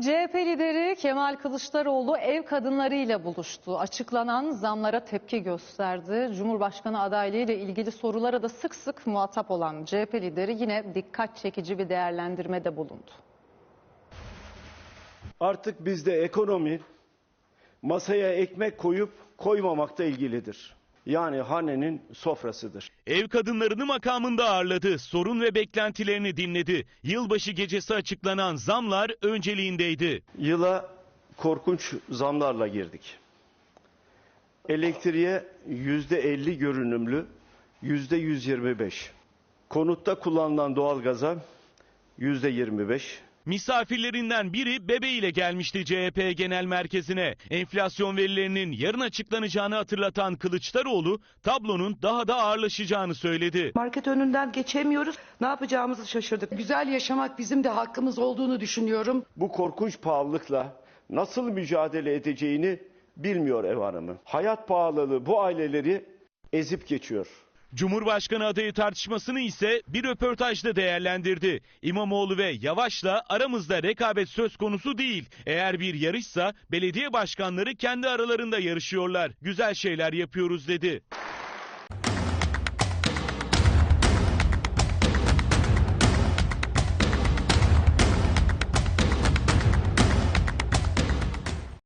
CHP lideri Kemal Kılıçdaroğlu ev kadınlarıyla buluştu. Açıklanan zamlara tepki gösterdi. Cumhurbaşkanı adaylığı ile ilgili sorulara da sık sık muhatap olan CHP lideri yine dikkat çekici bir değerlendirmede bulundu. Artık bizde ekonomi masaya ekmek koyup koymamakta ilgilidir. Yani hanenin sofrasıdır. Ev kadınlarını makamında ağırladı. Sorun ve beklentilerini dinledi. Yılbaşı gecesi açıklanan zamlar önceliğindeydi. Yıla korkunç zamlarla girdik. Elektriğe yüzde 50 görünümlü, yüzde 125. Konutta kullanılan doğalgaza yüzde 25. Misafirlerinden biri bebeğiyle gelmişti CHP Genel Merkezi'ne. Enflasyon verilerinin yarın açıklanacağını hatırlatan Kılıçdaroğlu tablonun daha da ağırlaşacağını söyledi. Market önünden geçemiyoruz. Ne yapacağımızı şaşırdık. Güzel yaşamak bizim de hakkımız olduğunu düşünüyorum. Bu korkunç pahalılıkla nasıl mücadele edeceğini bilmiyor ev hanımı. Hayat pahalılığı bu aileleri ezip geçiyor. Cumhurbaşkanı adayı tartışmasını ise bir röportajda değerlendirdi. İmamoğlu ve Yavaş'la aramızda rekabet söz konusu değil. Eğer bir yarışsa belediye başkanları kendi aralarında yarışıyorlar. Güzel şeyler yapıyoruz dedi.